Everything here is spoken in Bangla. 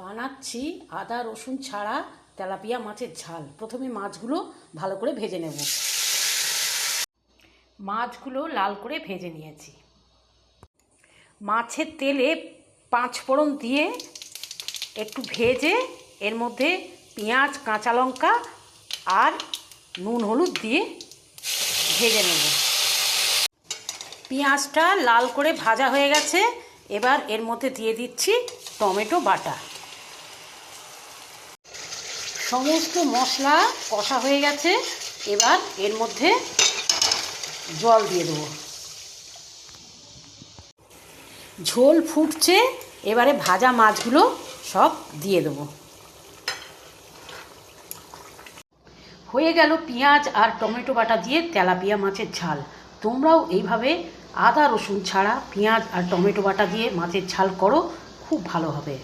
বানাচ্ছি আদা, রসুন ছাড়া তেলাপিয়া মাছের ঝাল। প্রথমে মাছগুলো ভালো করে ভেজে নেব। মাছগুলো লাল করে ভেজে নিয়েছি। মাছের তেলে পাঁচ ফোড়ন দিয়ে একটু ভেজে এর মধ্যে পেঁয়াজ, কাঁচা লঙ্কা আর নুন, হলুদ দিয়ে ভেজে নেব। পেঁয়াজটা লাল করে ভাজা হয়ে গেছে। এবার এর মধ্যে দিয়ে দিচ্ছি টমেটো বাটা। সমস্ত মশলা কষা হয়ে গেছে। এবার এর মধ্যে জল দিয়ে দেবো। ঝোল ফুটছে, এবারে ভাজা মাছগুলো সব দিয়ে দেবো। হয়ে গেল পেঁয়াজ আর টমেটো বাটা দিয়ে তেলাপিয়া মাছের ঝাল। তোমরাও এইভাবে আদা রসুন ছাড়া পেঁয়াজ আর টমেটো বাটা দিয়ে মাছের ঝাল করো, খুব ভালো হবে।